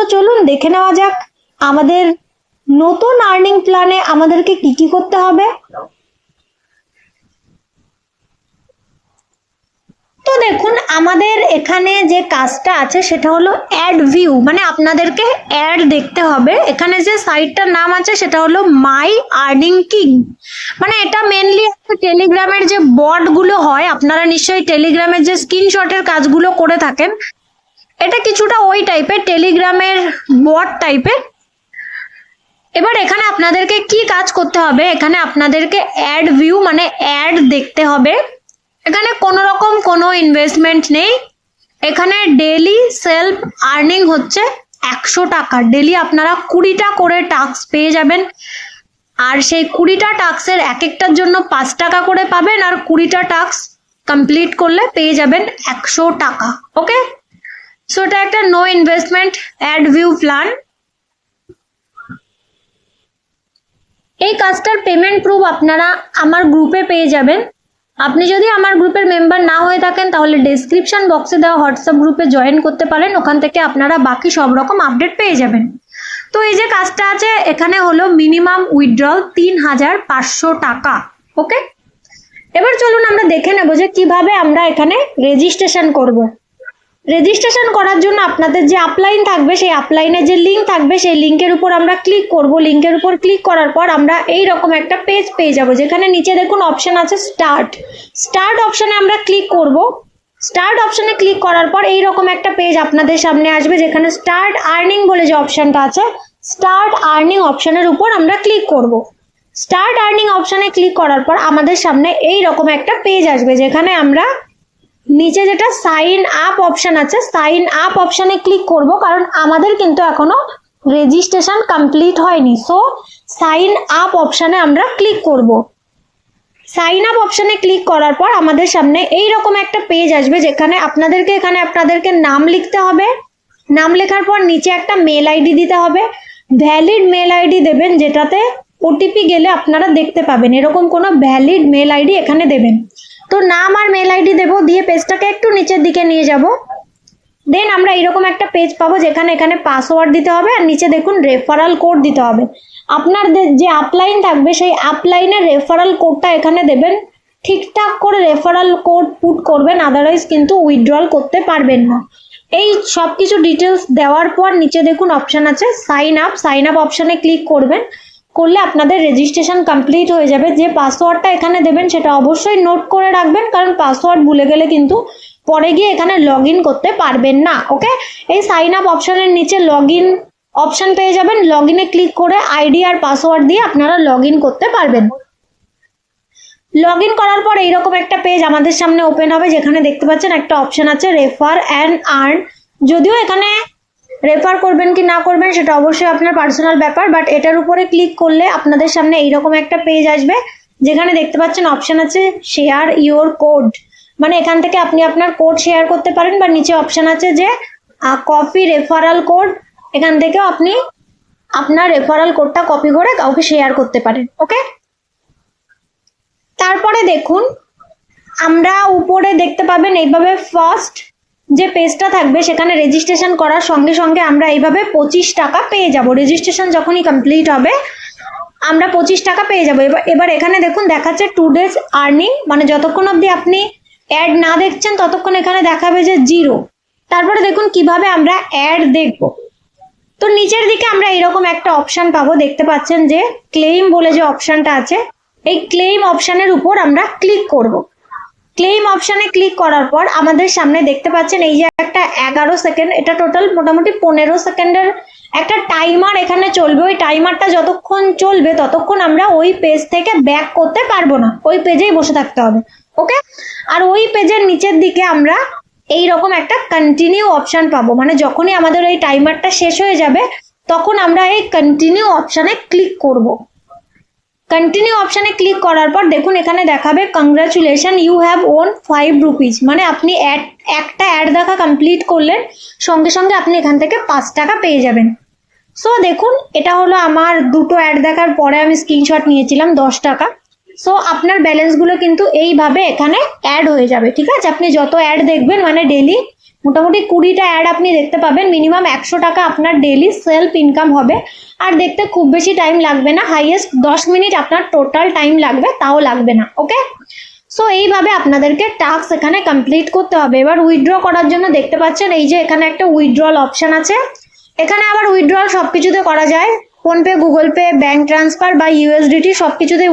তো চলুন, দেখে নেওয়া যাক আমাদের নতুন আর্নিং প্ল্যানে আমাদেরকে কি কি করতে হবে। তো দেখুন, আমাদের এখানে যে কাজটা আছে সেটা হলো অ্যাড ভিউ মানে আপনাদেরকে অ্যাড দেখতে হবে। এখানে যে সাইটটার নাম আছে সেটা হলো মাই আর্নিং কিং মানে এটা মেনলি টেলিগ্রামের যে বটগুলো হয়, আপনারা নিশ্চয়ই টেলিগ্রামের যে স্ক্রিনশটের কাজগুলো করে থাকেন এটা কিছুটা ওই টাইপের টেলিগ্রামের বট টাইপের এবার এখানে আপনাদেরকে কি কাজ করতে হবে? এখানে আপনাদেরকে অ্যাড ভিউ মানে অ্যাড দেখতে হবে। এখানে কোনো রকম কোনো ইনভেস্টমেন্ট নেই। এখানে ডেলি সেলফ আর্নিং হচ্ছে একশো টাকা। ডেলি আপনারা কুড়িটা করে টাস্ক পেয়ে যাবেন। আর সেই কুড়িটা টাস্কের এক একটার জন্য পাঁচ টাকা করে পাবেন। আর কুড়িটা টাস্ক কমপ্লিট করলে পেয়ে যাবেন একশো টাকা। ওকে সো এটা একটা no investment ad view plan এই কাজটার পেমেন্ট প্রুফ আপনারা আমার গ্রুপে পেয়ে যাবেন। আপনি যদি আমার গ্রুপের মেম্বার না হয়ে থাকেন, তাহলে ডেসক্রিপশন বক্সে দেওয়া হোয়াটসঅ্যাপ গ্রুপে জয়েন করতে পারেন। ওখান থেকে আপনারা বাকি সব রকম আপডেট পেয়ে যাবেন। তো এই যে কাজটা আছে, এখানে হলো মিনিমাম উইথড্রল তিন হাজার পাঁচশো টাকা। ওকে এবার চলুন আমরা দেখে নেব যে কীভাবে আমরা এখানে রেজিস্ট্রেশন করব। রেজিস্ট্রেশন করার জন্য আপনাদের যে আপলাইন থাকবে, সেই আপলাইনের যে লিঙ্ক থাকবে, সেই লিঙ্কের উপর আমরা ক্লিক করব। লিঙ্কের উপর ক্লিক করার পর আমরা এই রকম একটা পেজ পেয়ে যাব। যেখানে নিচে দেখুন অপশন আছে স্টার্ট স্টার্ট অপশনে আমরা ক্লিক করব। স্টার্ট অপশনে ক্লিক করার পর এই রকম একটা পেজ আপনাদের সামনে আসবে, যেখানে স্টার্ট আর্নিং বলে যে অপশনটা আছে স্টার্ট আর্নিং অপশনের উপর আমরা ক্লিক করব। স্টার্ট আর্নিং অপশনে ক্লিক করার পর আমাদের সামনে এই রকম একটা পেজ আসবে, যেখানে আমরা নিচে যেটা সাইন আপ অপশন আছে সাইন আপ অপশনে ক্লিক করব, কারণ আমাদের কিন্তু এখনও রেজিস্ট্রেশন কমপ্লিট হয়নি। সো সাইন আপ অপশনে আমরা ক্লিক করব। সাইন আপ অপশনে ক্লিক করার পর আমাদের সামনে এই রকম একটা পেজ আসবে, যেখানে আপনাদেরকে, এখানে আপনাদেরকে নাম লিখতে হবে। নাম লেখার পর নিচে একটা মেল আইডি দিতে হবে। ভ্যালিড মেল আইডি দেবেন, যেটাতে ওটিপি গেলে আপনারা দেখতে পাবেন। এরকম কোনো ভ্যালিড মেল আইডি এখানে দেবেন। তো নাম আর মেল আইডি দেবো, দিয়ে পেজটাকে একটু নিচের দিকে নিয়ে যাব। দেন আমরা এরকম একটা পেজ পাবো যেখানে এখানে পাসওয়ার্ড দিতে হবে আর নিচে দেখুন রেফারাল কোড দিতে হবে। আপনার যে আপলাইন থাকবে, সেই আপলাইনের রেফারাল কোডটা এখানে দেবেন। ঠিকঠাক করে রেফারাল কোড পুট করবেন আদারওয়াইজ কিন্তু উইথড্রল করতে পারবেন না। এই সব কিছু ডিটেলস দেওয়ার পর নিচে দেখুন অপশান আছে সাইন আপ সাইন আপ অপশানে ক্লিক করবেন। করলে আপনাদের রেজিস্ট্রেশন কমপ্লিট হয়ে যাবে। যে পাসওয়ার্ডটা এখানে দেবেন সেটা অবশ্যই নোট করে রাখবেন, কারণ পাসওয়ার্ড ভুলে গেলে কিন্তু পরে গিয়ে এখানে লগ করতে পারবেন না ওকে এই সাইন আপ অপশনের নিচে লগ অপশন পেয়ে যাবেন। লগ ইনে ক্লিক করে আইডি আর পাসওয়ার্ড দিয়ে আপনারা লগ করতে পারবেন। লগ ইন করার পর এইরকম একটা পেজ আমাদের সামনে ওপেন হবে, যেখানে দেখতে পাচ্ছেন একটা অপশন আছে রেফার অ্যান্ড আর্ন যদিও এখানে রেফার করবেন কি না করবেন সেটা অবশ্যই আপনার পার্সোনাল ব্যাপার বাট এটার উপরে ক্লিক করলে আপনাদের সামনে এইরকম একটা পেজ আসবে, যেখানে দেখতে পাচ্ছেন অপশন আছে শেয়ার ইওর কোড মানে এখান থেকে আপনি আপনার কোড শেয়ার করতে পারেন বা নিচে অপশন আছে যে কপি রেফারাল কোড এখান থেকেও আপনি আপনার রেফারাল কোডটা কপি করে কাউকে শেয়ার করতে পারেন ওকে তারপরে দেখুন, আমরা উপরে দেখতে পাবেন এইভাবে ফার্স্ট যে পেজটা থাকবে সেখানে রেজিস্ট্রেশন করার সঙ্গে সঙ্গে আমরা এইভাবে পঁচিশ টাকা পেয়ে যাব। রেজিস্ট্রেশন যখনই কমপ্লিট হবে, আমরা পঁচিশ টাকা পেয়ে যাব। এবার এবার এখানে দেখুন দেখাচ্ছে টু ডেজ আর্নিং মানে যতক্ষণ অবধি আপনি অ্যাড না দেখছেন, ততক্ষণ এখানে দেখাবে যে জিরো তারপরে দেখুন কীভাবে আমরা অ্যাড দেখব। তো নিচের দিকে আমরা এরকম একটা অপশান পাবো, দেখতে পাচ্ছেন যে ক্লেইম বলে যে অপশানটা আছে, এই ক্লেইম অপশানের উপর আমরা ক্লিক করব। ক্লেইম অপশনে ক্লিক করার পর আমাদের সামনে দেখতে পাচ্ছেন এই যে একটা এগারো সেকেন্ড এটা টোটাল মোটামুটি পনেরো সেকেন্ডের একটা টাইমার এখানে চলবে। ওই টাইমারটা যতক্ষণ চলবে ততক্ষণ আমরা ওই পেজ থেকে ব্যাক করতে পারব না। ওই পেজেই বসে থাকতে হবে ওকে আর ওই পেজের নিচের দিকে আমরা এই রকম একটা কন্টিনিউ অপশন পাবো। মানে যখনই আমাদের ওই টাইমারটা শেষ হয়ে যাবে, তখন আমরা এই কন্টিনিউ অপশানে ক্লিক করব। কন্টিনিউ অপশানে ক্লিক করার পর দেখুন এখানে দেখাবে congratulation you have won five rupees মানে আপনি অ্যাড একটা অ্যাড দেখা কমপ্লিট করলেন, সঙ্গে সঙ্গে আপনি এখান থেকে পাঁচ টাকা পেয়ে যাবেন। সো দেখুন, এটা হলো আমার দুটো অ্যাড দেখার পরে আমি স্ক্রিনশট নিয়েছিলাম দশ টাকা। সো আপনার ব্যালেন্সগুলো কিন্তু এইভাবে এখানে অ্যাড হয়ে যাবে, ঠিক আছে? আপনি যত অ্যাড দেখবেন মানে ডেলি মোটামুটি কুড়িটা অ্যাড আপনি দেখতে পাবেন। মিনিমাম একশো টাকা আপনার ডেলি সেলফ ইনকাম হবে। আর দেখতে খুব বেশি টাইম লাগবে না। হাইয়েস্ট দশ মিনিট আপনার টোটাল টাইম লাগবে, তাও লাগবে না ওকে সো এইভাবে আপনাদেরকে টাস্ক এখানে কমপ্লিট করতে হবে। এবার উইথড্র করার জন্য দেখতে পাচ্ছেন, এই যে এখানে একটা উইথড্রল অপশন আছে। এখানে আবার উইথড্রল সব কিছুতে করা যায়। PhonePe Google Pay bank transfer বা ইউএসডিটি সব কিছুতে